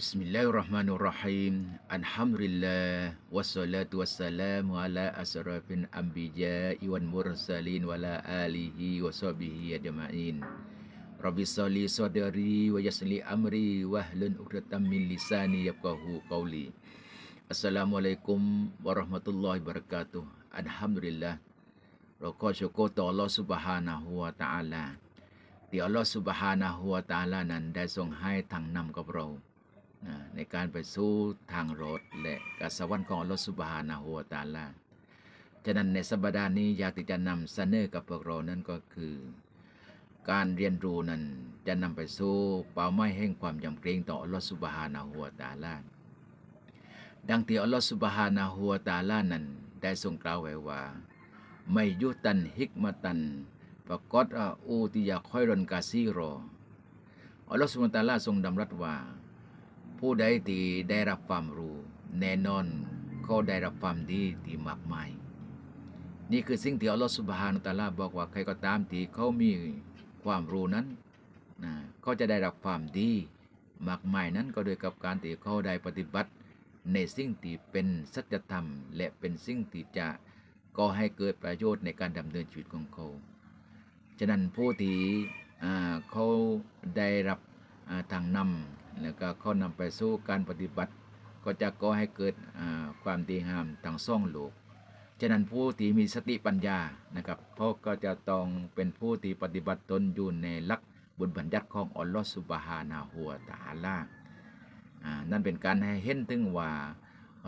Bismillahirrahmanirrahim. Alhamdulillah wassalatu wassalamu ala asrafil anbiya'i wal mursalin wa ala alihi wa sahbihi ajma'in. Rabbi salli sadri wa yassli amri wa hlun 'uqdatam min lisani yafqahu qawli. Assalamualaikum warahmatullahi wabarakatuh. Alhamdulillah. เราขอชกต่อ Allah Subhanahu wa Ta'ala ที่ Allah Subhanahu wa Ta'ala นั้นได้ทรงให้ทางนำกับเรานะ ในการไปสู่ทางรถและกับสวรรค์ของอัลลอฮฺสุบฮานะฮูวะตาลาฉะนั้นในสัปดาห์นี้อยากที่จะนำเสนอกับพวกเรานั้นก็คือ การเรียนรู้นั้นจะนำไปสู่เป้าหมายแห่งความยำเกรงต่ออัลลอฮฺสุบฮานะฮูวะตาลาดังที่อัลลอฮฺสุบฮานะฮูวะตาลานั้น ได้ทรงกล่าวไว้ว่า ไม่ยุตันฮิกมตันปรากฏอูติยาคอยรอนกาซีรออัลลอฮฺสุบฮานะตะอาลาทรงดำรัสว่า ผู้ใดที่ได้รับความรู้ แน่นอนเขาได้รับความดีที่มากมาย นี่คือสิ่งที่อัลลอฮฺสุบฮานุตะลาบอกว่าใครก็ตามที่เขามีความรู้นั้นนะเขาจะได้รับความดีมากมายนั้นก็โดยกับการที่เขาได้ปฏิบัติ ในสิ่งที่เป็นสัจธรรม และเป็นสิ่งที่จะก่อให้เกิดประโยชน์ในการดำเนินชีวิตของเขา ฉะนั้นผู้ที่เขาได้รับทางนำ แล้วก็เขานำไปสู่การปฏิบัติ ก็จะก่อให้เกิดความดีงามทางซ่องโลกฉะนั้นผู้ที่มีสติปัญญานะครับเขาก็จะต้องเป็นผู้ที่ปฏิบัติตนอยู่ในลักบุญบัญญัติของอัลลอฮฺสุบฮานาหัวตาลานั่นเป็นการให้เห็นถึงว่า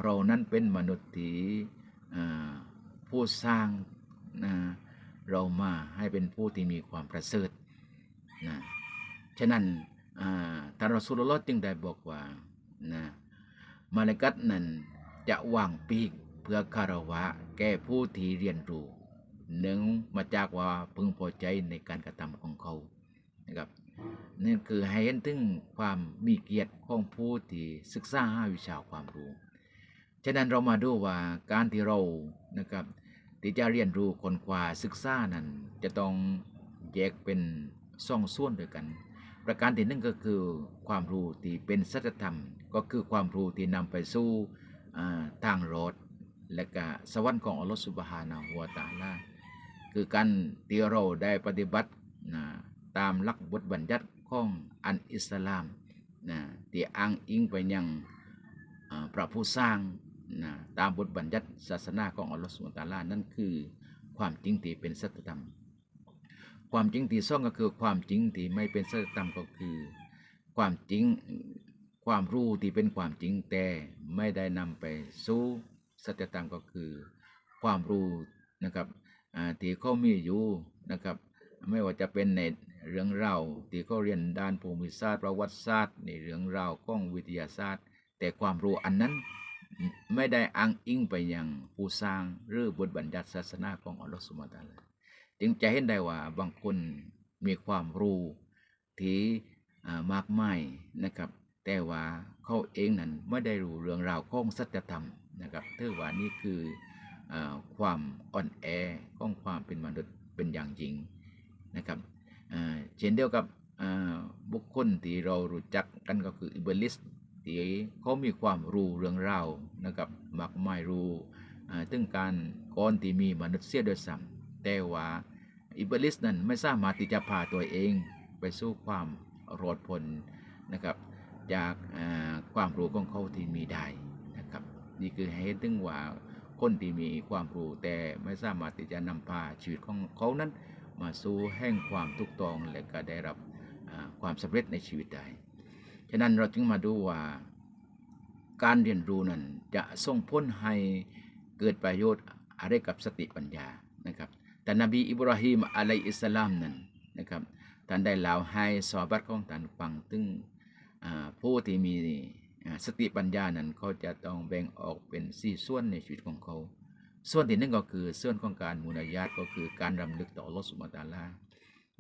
เรานั้นเป็นมนุษย์ที่ผู้สร้างเรามาให้เป็นผู้ที่มีความประเสริฐนะฉะนั้น ท่านรอสูลลอฮ์จึงได้บอกว่านะมาเลกัตนั้นจะวางปีกเพื่อคารวะ แก่ผู้ที่เรียนรู้หนึ่งมาจากว่าพึงพอใจในการกระทำของเขานะครับนั่นคือให้เห็นถึงความมีเกียรติของผู้ที่ศึกษาหาวิชาความรู้ฉะนั้นเรามาดูว่าการที่เรานะครับที่จะเรียนรู้คนกว่าศึกษานั้น จะต้องแยกเป็นสองส่วนด้วยกัน ประการที่หนึ่งก็คือความรู้ที่เป็นสัจธรรม ก็คือความรู้ที่นำไปสู่ทางรถและก็สวรรค์ของอัลลอฮฺสุบฮานะฮัวตาลาคือการที่เราได้ปฏิบัตินะตามหลักบทบัญญัติของอันอิสลามนะที่อ้างอิงไปยังพระผู้สร้างนะตามบทบัญญัติศาสนาของอัลลอฮฺสุบฮานะตาลานั่นคือความจริงที่เป็นสัจธรรม ความจริงที่ซ่องก็คือความจริงที่ไม่เป็นสัจธรรมก็คือ ความจริงความรู้ที่เป็นความจริงแต่ไม่ได้นำไปสู่สัจธรรมก็คือ ความรู้นะครับที่เขามีอยู่นะครับไม่ว่าจะเป็นในเรื่องราวที่เขาเรียนด้านภูมิศาสตร์ประวัติศาสตร์ ในเรื่องราวของวิทยาศาสตร์ แต่ความรู้อันนั้นไม่ได้อ้างอิงไปยังผู้สร้างหรือบทบัญญัติศาสนาของอัลลอฮฺสุบฮานะ จึงจะเห็นได้ว่าบางคนมีความรู้ที่มากมายนะครับ แต่ว่าเขาเองนั้นไม่ได้รู้เรื่องราวของสัจธรรมนะครับถือว่านี่คืออความอ่อนแอของความเป็นมนุษย์เป็นอย่างจริงนะครับเช่นเดียวกับบุคคลที่เรารู้จักกันก็คืออิบลิสที่เขามีความรู้เรื่องราวนะครับมากมายรู้ถึงการก่อนที่มีมนุษย์เสียโดยซ้ำ แต่ว่าอิบลิสนั้นไม่สามารถที่จะพาตัวเองไปสู่ความรอดพ้นนะครับ จากความรู้ของเขาที่มีได้นะครับ นี่คือเหตุถึงว่าคนที่มีความรู้แต่ไม่สามารถที่จะนำพาชีวิตของเขานั้น มาสู่แห่งความทุกตองและก็ได้รับความสำเร็จในชีวิตได้ฉะนั้นเราจึงมาดูว่าการเรียนรู้นั้นจะส่งผลให้เกิดประโยชน์อะไรกับสติปัญญานะครับ แต่นบีอิบราฮิมอะลัยอิสลามนั้นนะครับท่านได้เล่าให้สอบัตของท่านฟังถึงผู้ที่มีสติปัญญานั้นเขาจะต้องแบ่งออกเป็นสี่ส่วนในชีวิตของเขา ส่วนที่หนึ่งก็คือส่วนของการมุนายาตก็คือการรำลึกต่อลอสุมาตาลา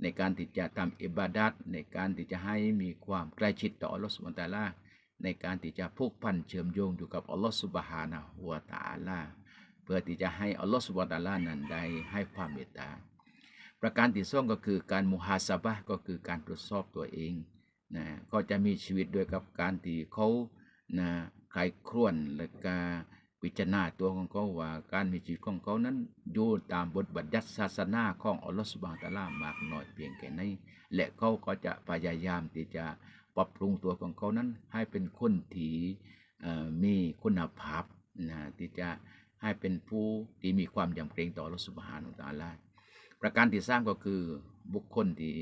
ในการที่จะทำอิบาดัตในการที่จะให้มีความใกล้ชิดต่ออัลลอฮฺสุบฮาตาลาในการที่จะผูกพันเชื่อมโยงอยู่กับอัลลอฮฺสุบฮานะฮุวาตาลา พื่อที่จะให้อัลลอฮฺสุบฮฺตาลานั้นได้ให้ความเมตตา ประการที่สองก็คือการมุฮาสบะก็คือการตรวจสอบตัวเองนะก็จะมีชีวิตด้วยกับการที่เขานะใครครวนและก็พิจารณาตัวของเขาว่าการมีชีวิตของเขานั้นอยู่ตามบทบัญญัติศาสนาของอัลลอฮฺสุบานตะลามากน้อยเพียงแค่ไหนและเขาก็จะพยายามที่จะปรับปรุงตัวของเขานั้นให้เป็นคนที่มีคุณภาพนะที่จะ ให้เป็นผู้ที่มีความยำเกรงต่ออัสุบฮานะฮูวะตาลาประการที่สร้างก็คือบุคคลที่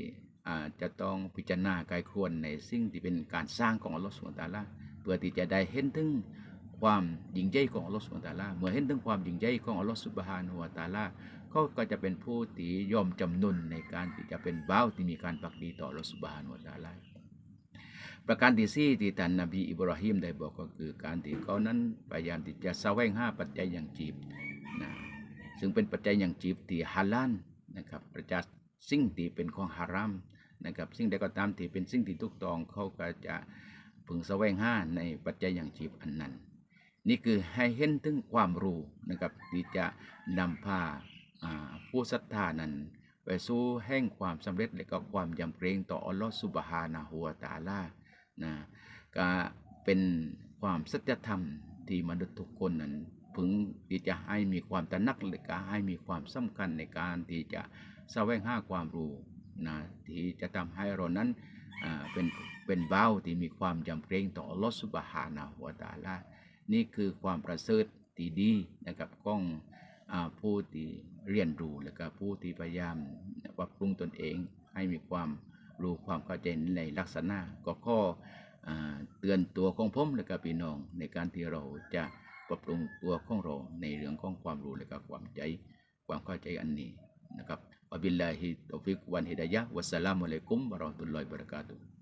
จะต้องพิจารณาไกลควรในสิ่งที่เป็นการสร้างของอัลลอฮฺสุบฮานะฮูวะตาลาเพื่อที่จะได้เห็นถึงความยิ่งใหญ่ของอัลลอฮฺสุบฮานะฮูวะตาลาเมื่อเห็นถึงความยิ่งใหญ่ของอัลลอฮฺสุบฮานะฮูวตาลาเขาก็จะเป็นผู้ที่ยอมจำนนในการที่จะเป็นบ่าวที่มีการปักดีต่ออัลลอฮฺสุบฮานะฮูวตาลา ประการที่สี่ที่ท่านนบีอิบราฮิมได้บอกก็คือการที่เขานั้นพยายามที่จะแสวงหาปัจจัยอย่างจีบนะซึ่งเป็นปัจจัยอย่างจีบที่ฮาลาลนะครับประจักษ์สิ่งที่เป็นของฮารามนะครับสิ่งใดก็ตามที่เป็นสิ่งที่ถูกต้องเขาก็จะพึงแสวงหาในปัจจัยอย่างจีบอันนั้น นี่คือให้เห็นถึงความรู้นะครับที่จะนำพาผู้ศรัทธานั้นไปสู่แห่งความสำเร็จและก็ความยำเกรงต่ออัลลอฮฺสุบฮานะฮูวตาลา นะก็เป็นความสัจธรรมที่มนุษย์ทุกคนนั้นพึงที่จะให้มีความตระหนักและก็ให้มีความสำคัญในการที่จะแสวงหาความรู้นะที่จะทำให้เรานั้นอ่าเป็นเป็นเบ้าที่มีความยำเกรงต่อลอสุบฮานะฮูวตาลานี่คือความประเสริฐที่ดีนะครับของอ่าผู้ที่เรียนรู้และก็ผู้ที่พยายามปรับปรุงตนเองให้มีความ รู้ความเข้าใจในลักษณะก็ข้อเตือนตัวของผมและกับพี่น้องในการที่เราจะปรับปรุงตัวของเราในเรื่องของความรู้และก็ความใจความเข้าใจอันนี้นะครับวะบิลลาฮิตอฟิกวันฮิดายะวัสสลามุอะลัยกุมวะเราะตุลลอฮิวะบะเราะกาตุฮ์